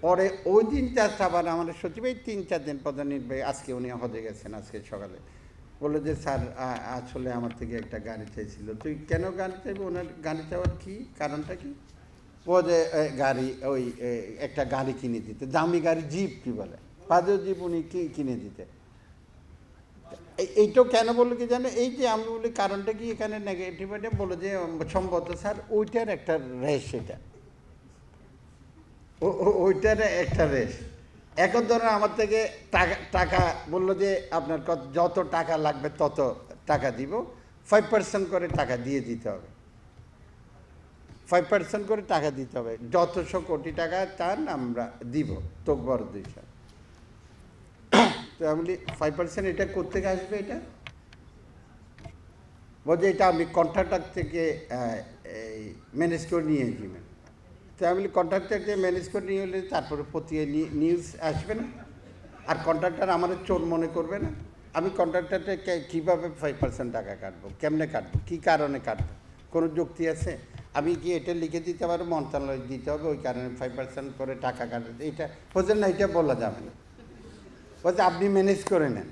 পরে ওই দিন জাস্ট আবার আমাদের সচিব, এই তিন, চার দিন প্রধান নির্বাহী আজকে উনি হজে গেছেন, আজকে সকালে। বলল যে, স্যার আসলে আমার থেকে একটা গাড়ি চাইছিল। তুই কেন গাড়ি চাইবি? ওনার গাড়ি চাওয়ার কি কারণটা কি? ও যে গাড়ি, ওই একটা গাড়ি কিনে দিতে। দামি গাড়ি, জিপ, কি বলে। পাদে জিপ উনি কি কিনে দিতে? এই- এইটাও কেন বলল কি জানে? এই যে আমি বলি, কারণটা কি এখানে নেগেটিভ বলো যে সম্ভবত স্যার, ওইটার একটা রেশ এটা। ওইটার একটা রেশ। এখন ধরেন আমার থেকে টাকা টাকা বলল যে আপনার কত, যত টাকা লাগবে তত টাকা দিব। ফাইভ পার্সেন্ট করে টাকা দিয়ে দিতে হবে। ফাইভ পার্সেন্ট করে টাকা দিতে হবে। যতশো কোটি টাকা চান আমরা দিব, তোকবর দুইশো তো আমি বলি ফাইভ পার্সেন্ট এটা করতে আসবে এটা? বলছে, এটা আমি কন্ট্রাক্টার থেকে ম্যানেজ করে নিয়ে যাবেন তো আমি বলি কন্ট্রাক্টার থেকে ম্যানেজ করে নিয়ে হলে তারপরে প্রতি নিউজ আসবে না। আর কন্ট্রাক্টার আমাদের চোর মনে করবে না। আমি কন্ট্রাক্টারকে কীভাবে ফাইভ পার্সেন্ট টাকা কাটবো? কেমনে কাটবো? কী কারণে কাটবো? কোনো যুক্তি আছে? আমি কি এটা লিখে দিতে পারব? মন্ত্রণালয় দিতে হবে, ওই কারণে ফাইভ পার্সেন্ট করে টাকা কাটবে এটা, বোঝেন না, এটা বলা যাবে না। বলছে, আপনি ম্যানেজ করে নেন।